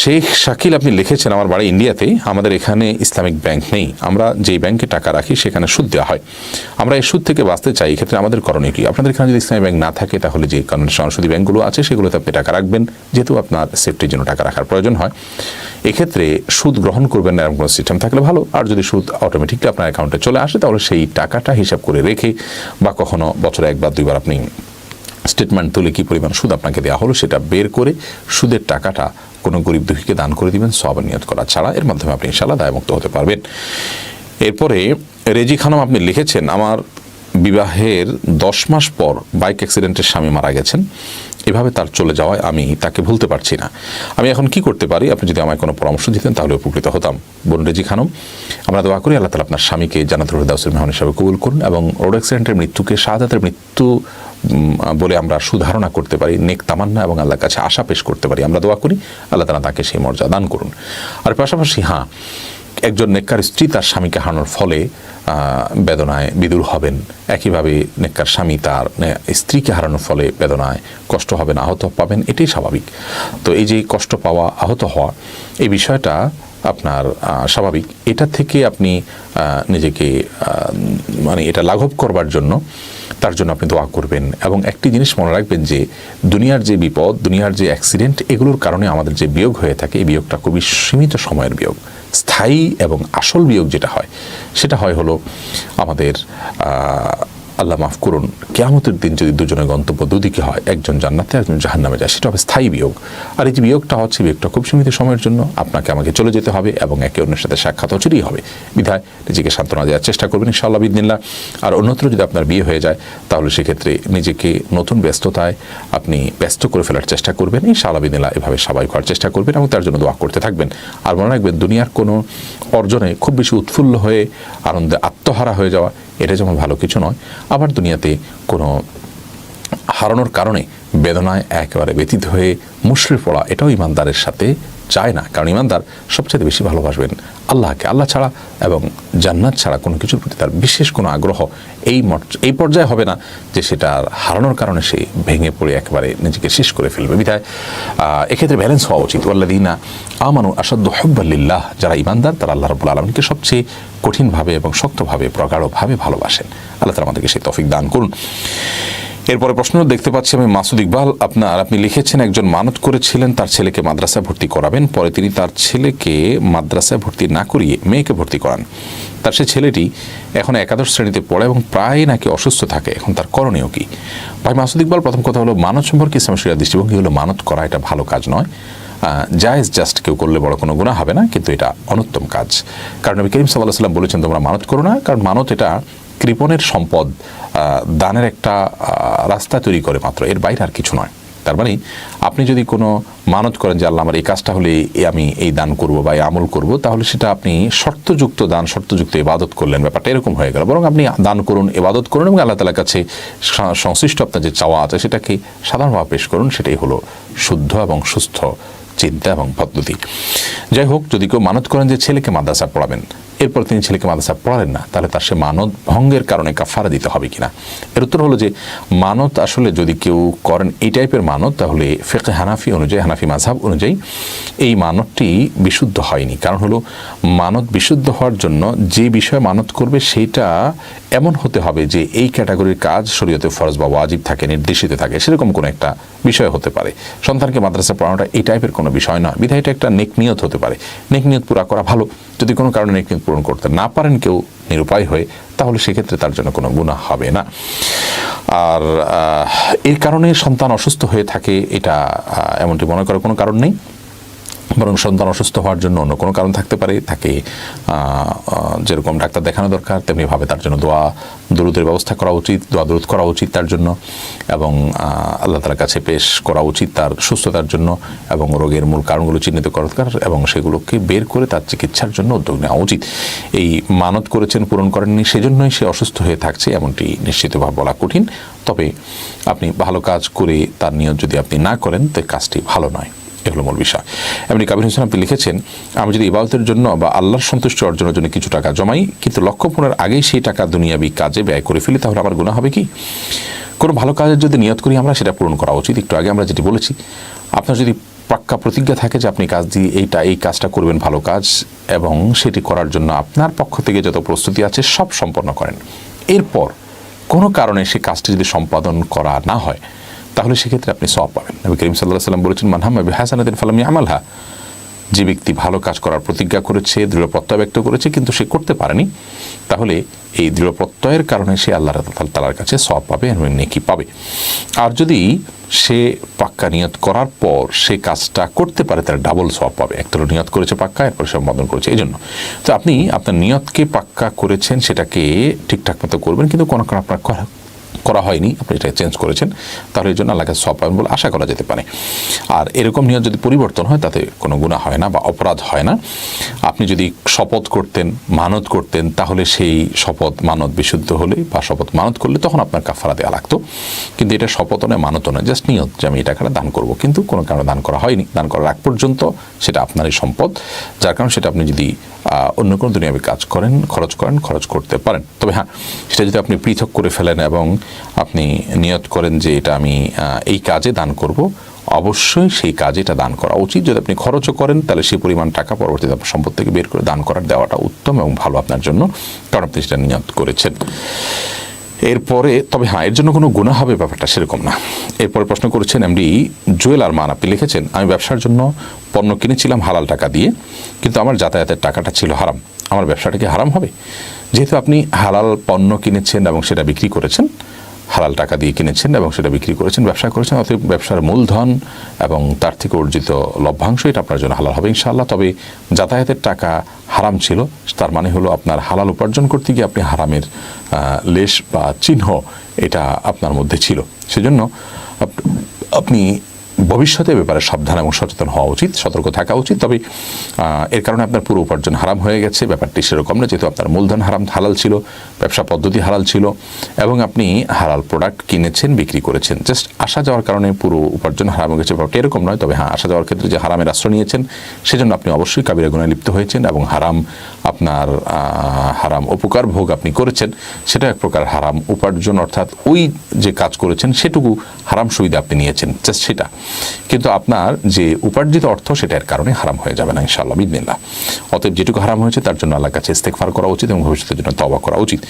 শেখ শাকিল, আপনি লিখেছেন আমার বাড়ি ইন্ডিয়াতে, আমাদের এখানে ইসলামিক ব্যাংক নেই। আমরা যেই ব্যাংকে টাকা রাখি, সেখানে সুদ দেওয়া হয়। আমরা এই সুদ থেকে বাঁচতে চাই, এক্ষেত্রে আমাদের করণীয় কি? আপনাদের এখানে যদি ইসলামিক ব্যাংক না থাকে, তাহলে যে কারণ সরাসরি ব্যাংকগুলো আছে, সেগুলোতে আপনি টাকা রাখবেন। যেহেতু আপনার সেফটির জন্য টাকা রাখার প্রয়োজন হয়। এক্ষেত্রে সুদ গ্রহণ করবেন না, এরকম কোনো সিস্টেম থাকলে ভালো। আর যদি সুদ অটোমেটিকলি আপনার অ্যাকাউন্টে চলে আসে, তাহলে সেই টাকাটা হিসাব করে রেখে বা কখনো বছরে একবার, দুইবার আপনি স্টেটমেন্ট তুলে কী পরিমাণ সুদ আপনাকে দেওয়া হলো, সেটা বের করে সুদের টাকাটা কোনো গরিব দুঃখীকে দান করে দিবেন সব নিয়ত করা ছাড়া। এর মাধ্যমে আপনি ইনশাল্লাহ দায়মুক্ত হতে পারবেন। এরপরে রেজি খানম আপনি লিখেছেন, আমার বিবাহের দশ মাস পর বাইক অ্যাক্সিডেন্টের স্বামী মারা গেছেন। এভাবে তার চলে যাওয়ায় আমি তাকে ভুলতে পারছি না। আমি এখন কি করতে পারি? আপনি যদি আমায় কোনো পরামর্শ দিতেন, তাহলে উপকৃত হতাম। বোন রেজি খানম, আমরা দোয়া করি, আল্লাহ তালা আপনার স্বামীকে জানাতুল হুদাউসুল মেহমান হিসাবে কবুল করুন এবং রোড অ্যাক্সিডেন্টের মৃত্যুকে, শাহাদাতের মৃত্যু বলে আমরা সুধারণা করতে পারি, নেক তামান্না এবং আল্লাহর কাছে আশা পেশ করতে পারি। আমরা দোয়া করি, আল্লাহ তালা তাকে সেই মর্যাদা দান করুন। আর পাশাপাশি হ্যাঁ একজন নেককার স্ত্রী তার স্বামীকে হারানোর ফলে বেদনায় বিদুর হবেন। একইভাবে নেককার স্বামী তার স্ত্রীকে হারানোর ফলে বেদনায় কষ্ট হবেন, আহত পাবেন, এটাই স্বাভাবিক। তো এই যে কষ্ট পাওয়া, আহত হওয়া, এই বিষয়টা আপনার স্বাভাবিক। এটা থেকে আপনি নিজেকে মানে এটা লাঘব করবার জন্য তার জন্য আপনি দোয়া করবেন। এবং একটি জিনিস মনে রাখবেন যে, দুনিয়ার যে বিপদ, দুনিয়ার যে অ্যাক্সিডেন্ট এগুলোর কারণে আমাদের যে বিয়োগ হয়ে থাকে, এই বিয়োগটা খুবই সীমিত সময়ের বিয়োগ। স্থায়ী এবং আসল বিয়োগ যেটা হয় সেটা হয় হলো আমাদের আল্লাহ মাফ করুন, কেয়ামতের দিন যদি দুজনের গন্তব্য দুদিকে হয়, একজন জান্নাতে, একজন জাহান্নামে যায়, সেটা হবে স্থায়ী বিয়োগ। আর এই যে বিয়োগটা হচ্ছে, বিয়োগটা খুব সীমিত সময়ের জন্য আপনাকে আমাকে চলে যেতে হবে এবং একে অন্যের সাথে সাক্ষাৎ অচিরেই হবে। বিধায় নিজেকে সান্ত্বনা দেওয়ার চেষ্টা করবেন, ইনশাআল্লাহ বিদিনিল্লাহ আর অন্যত্র যদি আপনার বিয়ে হয়ে যায়, তাহলে সেক্ষেত্রে নিজেকে নতুন ব্যস্ততায় আপনি ব্যস্ত করে ফেলার চেষ্টা করবেন। ইনশাআল্লাহ বিদিনিল্লাহ এভাবে সবাই করার চেষ্টা করবেন এবং তার জন্য দোয়া করতে থাকবেন। আর মনে রাখবেন, দুনিয়ার কোনো অর্জনে খুব বেশি উৎফুল্ল হয়ে আনন্দে আত্মহারা হয়ে যাওয়া এটা যেমন ভালো কিছু নয়, আবার দুনিয়াতে কোনো হারানোর কারণে বেদনায় একেবারে ব্যতীত হয়ে মুশড়ে পড়া এটাও ইমানদারের সাথে চায় না। কারণ ইমানদার সবচেয়ে বেশি ভালোবাসবেন আল্লাহকে। আল্লাহ ছাড়া এবং জান্নাত ছাড়া কোনো কিছুর প্রতি তার বিশেষ কোনো আগ্রহ এই এই পর্যায়ে হবে না যে সেটা হারানোর কারণে সে ভেঙে পড়ে একেবারে নিজেকে শেষ করে ফেলবে। বিধায় এক্ষেত্রে ব্যালেন্স হওয়া উচিত। ওয়াল্লাদিনা আমানু আসাদ্দ হব্বাল্লিল্লাহ যারা ইমানদার, তারা আল্লাহ রবুল আলমীকে সবচেয়ে কঠিনভাবে এবং শক্তভাবে, প্রগাঢ়ভাবে ভালোবাসেন। আল্লাহ তালা আমাদেরকে সেই তফিক দান করুন। এরপরে প্রশ্ন দেখতে পাচ্ছি আমি, মাসুদ ইকবাল, আপনার, আপনি লিখেছেন, একজন মানত করেছিলেন, তার ছেলেকে মাদ্রাসায় ভর্তি করাবেন, পরে তিনি তার ছেলেকে মাদ্রাসায় ভর্তি না করিয়ে মেয়েকে ভর্তি করান। তার সে ছেলেটি এখন একাদশ শ্রেণীতে পড়ে এবং প্রায় নাকি অসুস্থ থাকে, এখন তার করণীয় কি? ভাই, মাসুদ ইকবাল, প্রথম কথা হলো, মানত সম্পর্কে ইসলামের শরিয়ার দৃষ্টিভঙ্গি হলো, মানত করা এটা ভালো কাজ নয়। জায়েজ জাস্ট কেউ করলে বড় কোনো গুণা হবে না, কিন্তু এটা অনুত্তম কাজ। কারণ নবী করিম সাল্লাহ সাল্লাম বলেছেন, তোমরা মানত করো না, কারণ মানত এটা কৃপণের সম্পদ দানের একটা রাস্তা তৈরি করে মাত্র, এর বাইরে আর কিছু নয়। তার মানে আপনি যদি কোনো মানত করেন যে, আল্লাহ, আমার এই কাজটা হলে আমি এই দান করব বা এই আমল করব তাহলে সেটা আপনি শর্তযুক্ত দান, শর্তযুক্ত ইবাদত করলেন। ব্যাপারটা এরকম হয়ে গেল। বরং আপনি দান করুন, ইবাদত করুন এবং আল্লাহ তালার কাছে সংশ্লিষ্ট আপনার যে চাওয়া আছে, সেটাকে সাধারণভাবে পেশ করুন। সেটাই হলো শুদ্ধ এবং সুস্থ চিন্তা এবং পদ্ধতি। যাই হোক, যদি কেউ মানত করেন যে, ছেলেকে মাদ্রাসা পড়াবেন এরপর তিনি ছেলেকে মাদ্রাসা পড়ালেন না, তাহলে তার সে মানত ভঙ্গের কারণে কাফারা দিতে হবে কিনা? এর উত্তর হলো যে মানত আসলে যদি কেউ করেন এই টাইপের মানত তাহলে ফেকে হানাফি অনুযায়ী, হানাফি মাঝহাব অনুযায়ী এই মানতটি বিশুদ্ধ হয়নি। কারণ হলো মানত বিশুদ্ধ হওয়ার জন্য যে বিষয়ে মানত করবে সেইটা এমন হতে হবে যে এই ক্যাটাগরির কাজ শরীয়তে ফরজ বা ওয়াজিব থাকে, নির্দেশিত থাকে, সেরকম কোনো একটা বিষয় হতে পারে। সন্তানকে মাদ্রাসা পড়ানোটা এই টাইপের কোনো বিষয় নয়। বিধায় এটা একটা নেক নিয়ত হতে পারে। নেক নিয়ত পুরা করা ভালো। যদি কোনো কারণে নেক নিয়ত পূরণ করতে না পারেন, কেউ নিরুপায় হয়ে, তাহলে সেক্ষেত্রে তার জন্য কোনো গুণা হবে না। আর এর কারণে সন্তান অসুস্থ হয়ে থাকে, এটা এমনটি মনে করার কোনো কারণ নেই। বরং সন্তান অসুস্থ হওয়ার জন্য অন্য কোনো কারণ থাকতে পারে, তাকে যেরকম ডাক্তার দেখানো দরকার, তেমনিভাবে তার জন্য দোয়া, দরুদের ব্যবস্থা করা উচিত, দোয়া দরুদ করা উচিত তার জন্য এবং আল্লাহ তালার কাছে পেশ করা উচিত তার সুস্থতার জন্য এবং রোগের মূল কারণগুলো চিহ্নিত করা দরকার এবং সেগুলোকে বের করে তার চিকিৎসার জন্য উদ্যোগ নেওয়া উচিত। এই মানত করেছেন, পূরণ করেননি, সেজন্যই সে অসুস্থ হয়ে থাকছে এমনটি নিশ্চিতভাবে বলা কঠিন। তবে আপনি ভালো কাজ করে তার নিয়ত যদি আপনি না করেন তো কাজটি ভালো নয়। এগুলো মূল বিষয়। এমনি কাবির হোসেন আপনি লিখেছেন, আমি যদি ইবাদতের জন্য বা আল্লাহর সন্তুষ্টি অর্জনের জন্য কিছু টাকা জমাই, কিন্তু লক্ষ্য পূরণের আগেই সেই টাকা দুনিয়াবি কাজে ব্যয় করে ফেলি, তাহলে আবার গুণা হবে কি? কোনো ভালো কাজের যদি নিয়ত করি আমরা, সেটা পূরণ করা উচিত। একটু আগে আমরা যেটি বলেছি, আপনার যদি পাক্কা প্রতিজ্ঞা থাকে যে আপনি কাজ দিয়ে এইটা, এই কাজটা করবেন ভালো কাজ, এবং সেটি করার জন্য আপনার পক্ষ থেকে যত প্রস্তুতি আছে, সব সম্পন্ন করেন। এরপর কোনো কারণে সে কাজটি যদি সম্পাদন করা না হয় তাহলে সেক্ষেত্রে আপনি সব পাবেন। নবী করিম সাল্লাহ সাল্লাম বলেছেন মানহাম্মা হাসানাদিন ফালামি আমলহা যে ব্যক্তি ভালো কাজ করার প্রতিজ্ঞা করেছে দৃঢ় প্রত্যয় ব্যক্ত করেছে, কিন্তু সে করতে পারেনি, তাহলে এই দৃঢ় প্রত্যয়ের কারণে সে আল্লাহ তালার কাছে সব পাবে এবং নেকি পাবে। আর যদি সে পাক্কা নিয়ত করার পর সে কাজটা করতে পারে তার ডাবল সব পাবে। একতলা নিয়ত করেছে পাক্কা, এরপর সম্পাদন করেছে এই জন্য তো আপনি আপনার নিয়তকে পাক্কা করেছেন, সেটাকে ঠিকঠাক মতো করবেন, কিন্তু কোনো কোনো আপনার করা হয়নি, আপনি এটা চেঞ্জ করেছেন, তাহলে এই জন্য আল্লাহকে সব পাবেন বলে আশা করা যেতে পারে। আর এরকম নিয়ম যদি পরিবর্তন হয়, তাতে কোনো গুণা হয় না বা অপরাধ হয় না। আপনি যদি শপথ করতেন, মানত করতেন, তাহলে সেই শপথ মানত বিশুদ্ধ হলে বা শপথ মানত করলে তখন আপনার কাফারা দেওয়া লাগতো। কিন্তু এটা শপথ নয় মানত নয় জাস্ট নিয়ত যে আমি এই টাকাটা দান করব। কিন্তু কোনো কারণে দান করা হয়নি। দান করার আগ পর্যন্ত সেটা আপনারই সম্পদ, যার কারণে সেটা আপনি যদি অন্য কোনো দুনিয়াবী কাজ করেন, খরচ করেন, খরচ করতে পারেন। তবে হ্যাঁ সেটা যদি আপনি পৃথক করে ফেলেন এবং আপনি নিয়ত করেন যে এটা আমি এই কাজে দান করব। অবশ্যই সেই কাজে এটা দান করা উচিত। যদি আপনি খরচও করেন, তাহলে সেই পরিমাণ টাকা পরবর্তীতে আপনার সম্পদ থেকে বের করে দান করার দেওয়াটা উত্তম এবং ভালো আপনার জন্য। কারণ আপনি সেটা নিয়ত করেছেন। এরপরে, তবে হ্যাঁ এর জন্য কোনো গুণা হবে ব্যাপারটা সেরকম না। এরপরে প্রশ্ন করেছেন এমডি জুয়েল আর মান আপনি লিখেছেন, আমি ব্যবসার জন্য পণ্য কিনেছিলাম হালাল টাকা দিয়ে, কিন্তু আমার যাতায়াতের টাকাটা ছিল হারাম। আমার ব্যবসাটা কি হারাম হবে? যেহেতু আপনি হালাল পণ্য কিনেছেন এবং সেটা বিক্রি করেছেন হালাল টাকা দিয়ে কিনেছেন এবং সেটা বিক্রি করেছেন, ব্যবসা করেছেন, অতএব ব্যবসার মূলধন এবং তার থেকে অর্জিত লভ্যাংশ এটা আপনার জন্য হালাল হবে ইনশাআল্লাহ। তবে যাতায়াতের টাকা হারাম ছিল, তার মানে হলো আপনার হালাল উপার্জন করতে গিয়ে আপনি হারামের লেশ বা চিহ্ন এটা আপনার মধ্যে ছিল। সেজন্য আপ- আপনি ভবিষ্যতে ব্যাপারে সাবধান এবং সচেতন হওয়া উচিত, সতর্ক থাকা উচিত। তবে এর কারণে আপনার পুরো উপার্জন হারাম হয়ে গেছে, ব্যাপারটি সেরকম না, যেহেতু আপনার মূলধন হারাম, হালাল ছিল, ব্যবসা পদ্ধতি হালাল ছিল, এবং আপনি হালাল প্রোডাক্ট কিনেছেন, বিক্রি করেছেন। জাস্ট আসা যাওয়ার কারণে পুরো উপার্জন হারাম হয়ে গেছে, ব্যাপারটা এরকম নয়। তবে হ্যাঁ আসা যাওয়ার ক্ষেত্রে যে হারামের আশ্রয় নিয়েছেন, সেজন্য আপনি অবশ্যই কাবিরা গুণায় লিপ্ত হয়েছেন এবং হারাম আপনার হারাম উপকার ভোগ আপনি করেছেন। সেটা এক প্রকার হারাম উপার্জন, অর্থাৎ ওই যে কাজ করেছেন, সেটুকু হারাম সুবিধা আপনি নিয়েছেন। জাস্ট সেটা। কিন্তু আপনার যে উপার্জিত অর্থ সেটার কারণে হারাম হয়ে যাবে না, ইনশাআল্লাহ বিদিনিল্লাহ অতএব যেটুকু হারাম হয়েছে, তার জন্য আল্লাহর কাছে ইস্তেকফার করা উচিত এবং ভবিষ্যতের জন্য তবা করা উচিত।